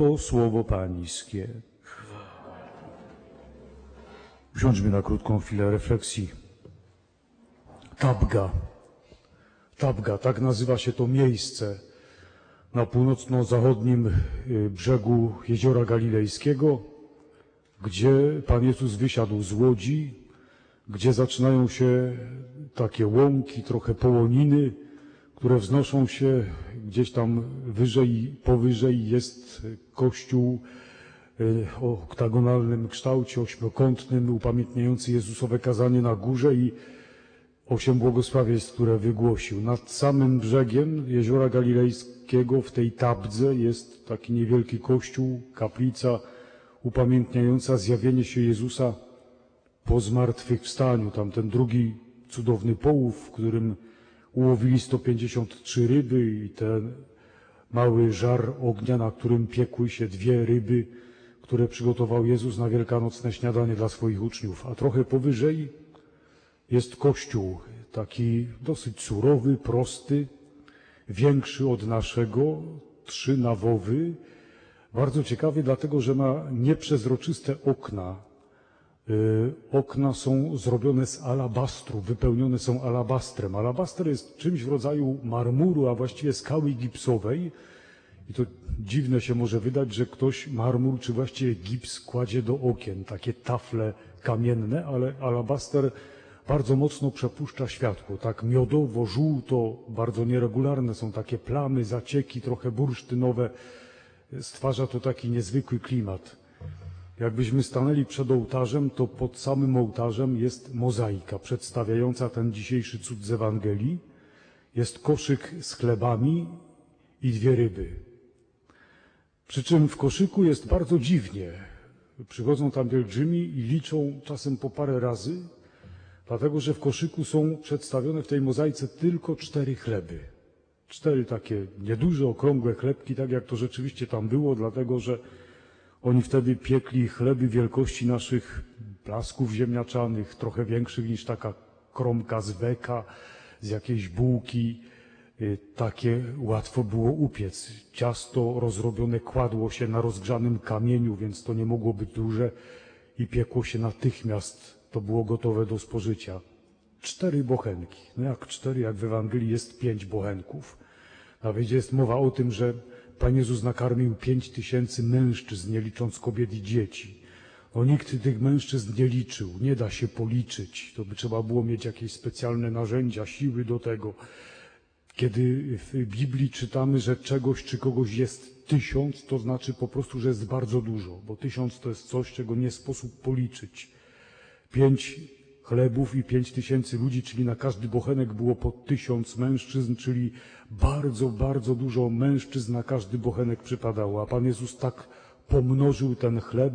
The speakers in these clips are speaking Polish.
Oto słowo Pańskie. Usiądźmy na krótką chwilę refleksji. Tabga. Tabga, tak nazywa się to miejsce na północno-zachodnim y, brzegu Jeziora Galilejskiego, gdzie Pan Jezus wysiadł z łodzi, gdzie zaczynają się takie łąki, trochę połoniny, które wznoszą się gdzieś tam wyżej powyżej jest kościół y, o oktagonalnym kształcie, ośmiokątnym, upamiętniający Jezusowe kazanie na górze i osiem błogosławieństw, które wygłosił. Nad samym brzegiem Jeziora Galilejskiego w tej tabdze jest taki niewielki kościół, kaplica upamiętniająca zjawienie się Jezusa po zmartwychwstaniu. Tam ten drugi cudowny połów, w którym ułowili 153 ryby i ten mały żar ognia, na którym piekły się dwie ryby, które przygotował Jezus na wielkanocne śniadanie dla swoich uczniów. A trochę powyżej jest kościół, taki dosyć surowy, prosty, większy od naszego, trzynawowy, bardzo ciekawy, dlatego że ma nieprzezroczyste okna. Y, Okna są zrobione z alabastru, wypełnione są alabastrem. Alabaster jest czymś w rodzaju marmuru, a właściwie skały gipsowej. I to dziwne się może wydać, że ktoś marmur, czy właściwie gips kładzie do okien, takie tafle kamienne, ale alabaster bardzo mocno przepuszcza światło. Tak miodowo, żółto, bardzo nieregularne są takie plamy, zacieki, trochę bursztynowe. Stwarza to taki niezwykły klimat. Jakbyśmy stanęli przed ołtarzem, to pod samym ołtarzem jest mozaika przedstawiająca ten dzisiejszy cud z Ewangelii. Jest koszyk z chlebami i dwie ryby. Przy czym w koszyku jest bardzo dziwnie. Przychodzą tam pielgrzymi i liczą czasem po parę razy, dlatego że w koszyku są przedstawione w tej mozaice tylko cztery chleby. Cztery takie nieduże, okrągłe chlebki, tak jak to rzeczywiście tam było, dlatego że oni wtedy piekli chleby wielkości naszych blasków ziemniaczanych, trochę większych niż taka kromka z weka, z jakiejś bułki. Y, Takie łatwo było upiec. Ciasto rozrobione kładło się na rozgrzanym kamieniu, więc to nie mogło być duże i piekło się natychmiast. To było gotowe do spożycia. Cztery bochenki. No jak cztery, jak w Ewangelii jest pięć bochenków. Nawet jest mowa o tym, że Pan Jezus nakarmił pięć tysięcy mężczyzn, nie licząc kobiet i dzieci. No nikt tych mężczyzn nie liczył, nie da się policzyć. To by trzeba było mieć jakieś specjalne narzędzia, siły do tego. Kiedy w Biblii czytamy, że czegoś czy kogoś jest tysiąc, to znaczy po prostu, że jest bardzo dużo, bo tysiąc to jest coś, czego nie sposób policzyć. Pięć chlebów i pięć tysięcy ludzi, czyli na każdy bochenek było po tysiąc mężczyzn, czyli bardzo, bardzo dużo mężczyzn na każdy bochenek przypadało. A Pan Jezus tak pomnożył ten chleb,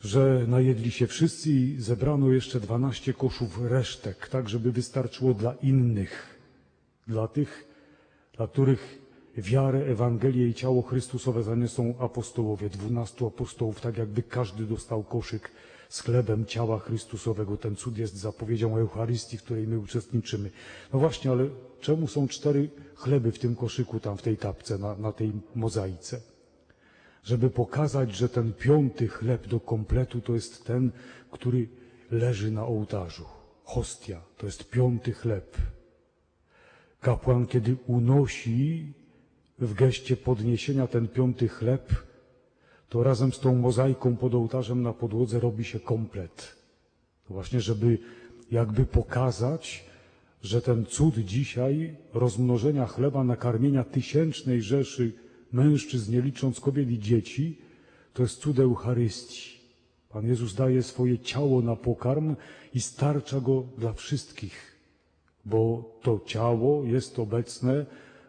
że najedli się wszyscy i zebrano jeszcze dwanaście koszów resztek, tak żeby wystarczyło dla innych, dla tych, dla których wiarę, Ewangelię i ciało Chrystusowe zaniosą apostołowie, dwunastu apostołów, tak jakby każdy dostał koszyk z chlebem ciała Chrystusowego. Ten cud jest zapowiedzią Eucharystii, w której my uczestniczymy. No właśnie, ale czemu są cztery chleby w tym koszyku, tam w tej tapce, na, na tej mozaice? Żeby pokazać, że ten piąty chleb do kompletu to jest ten, który leży na ołtarzu. Hostia to jest piąty chleb. Kapłan, kiedy unosi w geście podniesienia ten piąty chleb, to razem z tą mozaiką pod ołtarzem na podłodze robi się komplet. Właśnie, żeby jakby pokazać, że ten cud dzisiaj rozmnożenia chleba, nakarmienia tysięcznej rzeszy mężczyzn, nie licząc kobiet i dzieci, to jest cud Eucharystii. Pan Jezus daje swoje ciało na pokarm i starcza go dla wszystkich, bo to ciało jest obecne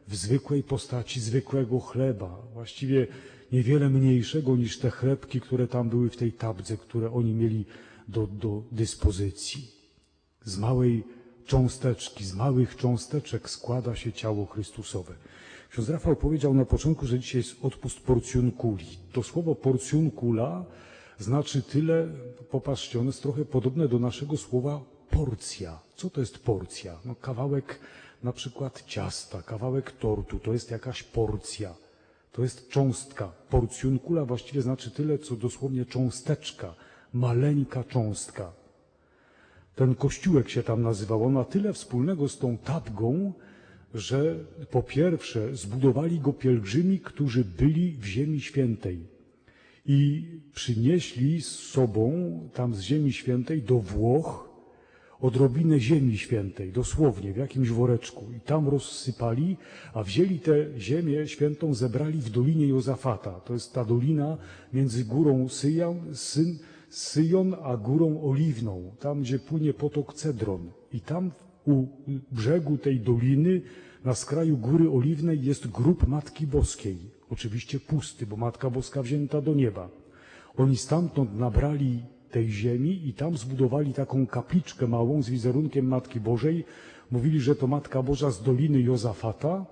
w zwykłej postaci zwykłego chleba, właściwie niewiele mniejszego niż te chlebki, które tam były w tej tabce, które oni mieli do, do dyspozycji. Z małej cząsteczki, z małych cząsteczek składa się ciało Chrystusowe. Ksiądz Rafał powiedział na początku, że dzisiaj jest odpust porcjunkuli. To słowo porcjunkula znaczy tyle, popatrzcie, ono jest trochę podobne do naszego słowa porcja. Co to jest porcja? No kawałek na przykład ciasta, kawałek tortu, to jest jakaś porcja. To jest cząstka. Porcjunkula właściwie znaczy tyle, co dosłownie cząsteczka, maleńka cząstka. Ten kościółek się tam nazywał. On ma tyle wspólnego z tą tabgą, że po pierwsze zbudowali go pielgrzymi, którzy byli w Ziemi Świętej i przynieśli z sobą tam z Ziemi Świętej do Włoch odrobinę Ziemi Świętej, dosłownie w jakimś woreczku i tam rozsypali, a wzięli tę Ziemię Świętą, zebrali w Dolinie Jozafata. To jest ta dolina między górą Syjan, Syn, Syjon a górą Oliwną, tam gdzie płynie potok Cedron. I tam u brzegu tej doliny, na skraju góry Oliwnej jest grób Matki Boskiej. Oczywiście pusty, bo Matka Boska wzięta do nieba. Oni stamtąd nabrali tej ziemi i tam zbudowali taką kapliczkę małą z wizerunkiem Matki Bożej. Mówili, że to Matka Boża z Doliny Jozafata,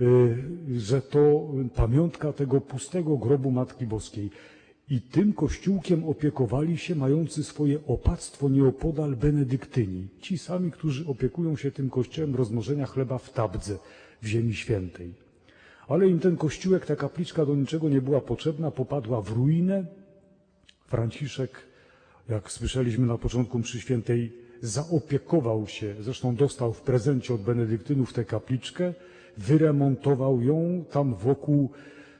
y, że to pamiątka tego pustego grobu Matki Boskiej. I tym kościółkiem opiekowali się mający swoje opactwo nieopodal benedyktyni. Ci sami, którzy opiekują się tym kościołem rozmnożenia chleba w Tabdze, w Ziemi Świętej. Ale im ten kościółek, ta kapliczka do niczego nie była potrzebna, popadła w ruinę. Franciszek, jak słyszeliśmy na początku mszy świętej, zaopiekował się, zresztą dostał w prezencie od benedyktynów tę kapliczkę, wyremontował ją tam wokół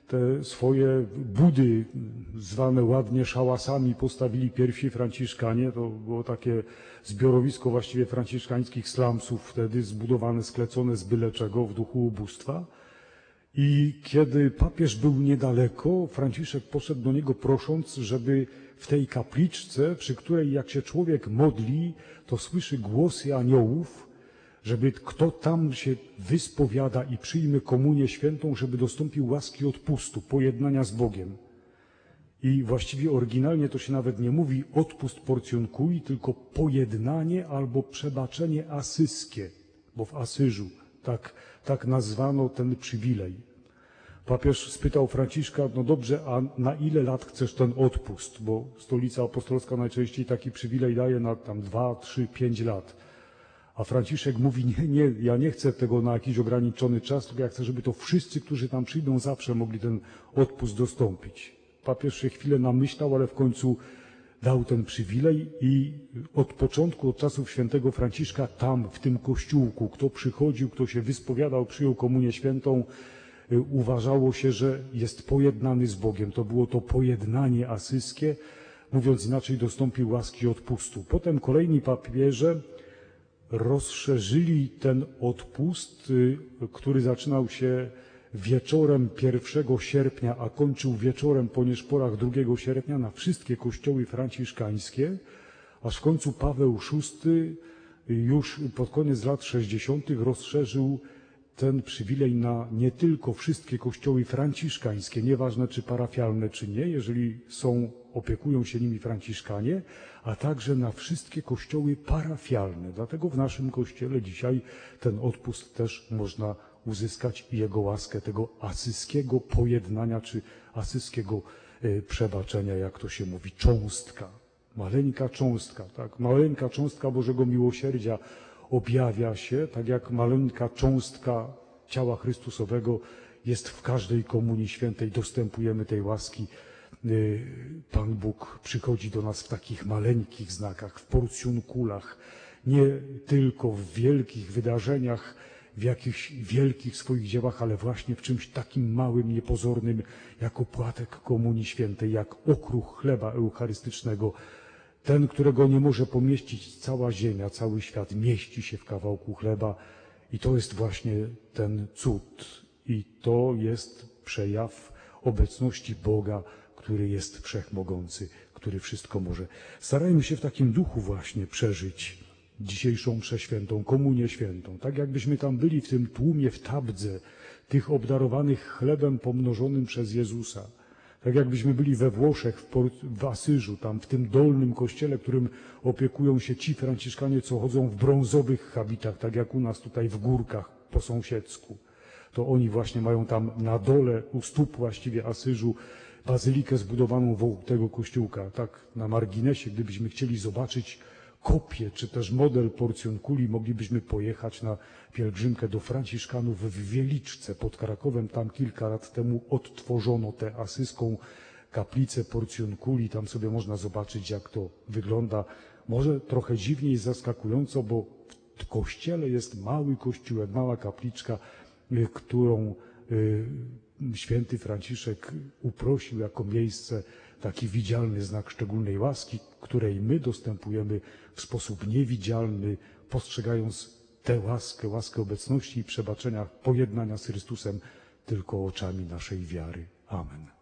te swoje budy, zwane ładnie szałasami, postawili pierwsi Franciszkanie. To było takie zbiorowisko właściwie franciszkańskich slumsów wtedy, zbudowane, sklecone z byle czego w duchu ubóstwa. I kiedy papież był niedaleko, Franciszek poszedł do niego prosząc, żeby w tej kapliczce, przy której jak się człowiek modli, to słyszy głosy aniołów, żeby kto tam się wyspowiada i przyjmie komunię świętą, żeby dostąpił łaski odpustu, pojednania z Bogiem. I właściwie oryginalnie to się nawet nie mówi odpust porcjonkui, tylko pojednanie albo przebaczenie asyskie, bo w Asyżu tak, tak nazwano ten przywilej. Papież spytał Franciszka, no dobrze, a na ile lat chcesz ten odpust? Bo stolica apostolska najczęściej taki przywilej daje na tam dwa, trzy, pięć lat. A Franciszek mówi, nie, nie, ja nie chcę tego na jakiś ograniczony czas, tylko ja chcę, żeby to wszyscy, którzy tam przyjdą, zawsze mogli ten odpust dostąpić. Papież się chwilę namyślał, ale w końcu dał ten przywilej i od początku, od czasów świętego Franciszka, tam, w tym kościółku, kto przychodził, kto się wyspowiadał, przyjął komunię świętą, y, uważało się, że jest pojednany z Bogiem. To było to pojednanie asyskie, mówiąc inaczej, dostąpił łaski odpustu. Potem kolejni papieże rozszerzyli ten odpust, y, który zaczynał się wieczorem 1 sierpnia, a kończył wieczorem po nieszporach 2 sierpnia na wszystkie kościoły franciszkańskie, aż w końcu Paweł VI już pod koniec lat 60. rozszerzył ten przywilej na nie tylko wszystkie kościoły franciszkańskie, nieważne czy parafialne, czy nie, jeżeli są, opiekują się nimi franciszkanie, a także na wszystkie kościoły parafialne. Dlatego w naszym kościele dzisiaj ten odpust też można uzyskać jego łaskę tego asyskiego pojednania, czy asyskiego e, przebaczenia, jak to się mówi, cząstka. Maleńka cząstka, tak? Maleńka cząstka Bożego Miłosierdzia objawia się, tak jak maleńka cząstka ciała Chrystusowego jest w każdej komunii świętej, dostępujemy tej łaski. Y, Pan Bóg przychodzi do nas w takich maleńkich znakach, w porcjunkulach, nie tylko w wielkich wydarzeniach, w jakichś wielkich swoich dziełach, ale właśnie w czymś takim małym, niepozornym, jak opłatek Komunii Świętej, jak okruch chleba eucharystycznego, ten, którego nie może pomieścić cała ziemia, cały świat, mieści się w kawałku chleba i to jest właśnie ten cud. I to jest przejaw obecności Boga, który jest wszechmogący, który wszystko może. Starajmy się w takim duchu właśnie przeżyć dzisiejszą przeświętą, komunię świętą. Tak jakbyśmy tam byli w tym tłumie, w tabdze, tych obdarowanych chlebem pomnożonym przez Jezusa. Tak jakbyśmy byli we Włoszech, w, Port- w Asyżu, tam w tym dolnym kościele, którym opiekują się ci Franciszkanie, co chodzą w brązowych habitach, tak jak u nas tutaj w górkach po sąsiedzku. To oni właśnie mają tam na dole, u stóp właściwie Asyżu, bazylikę zbudowaną wokół tego kościółka. Tak na marginesie, gdybyśmy chcieli zobaczyć kopię, czy też model porcjunkuli moglibyśmy pojechać na pielgrzymkę do Franciszkanów w Wieliczce pod Krakowem. Tam kilka lat temu odtworzono tę asyską kaplicę porcjunkuli. Tam sobie można zobaczyć, jak to wygląda. Może trochę dziwnie i zaskakująco, bo w kościele jest mały kościółek, mała kapliczka, y, którą święty Franciszek uprosił jako miejsce, taki widzialny znak szczególnej łaski, której my dostępujemy w sposób niewidzialny, postrzegając tę łaskę, łaskę obecności i przebaczenia, pojednania z Chrystusem tylko oczami naszej wiary. Amen.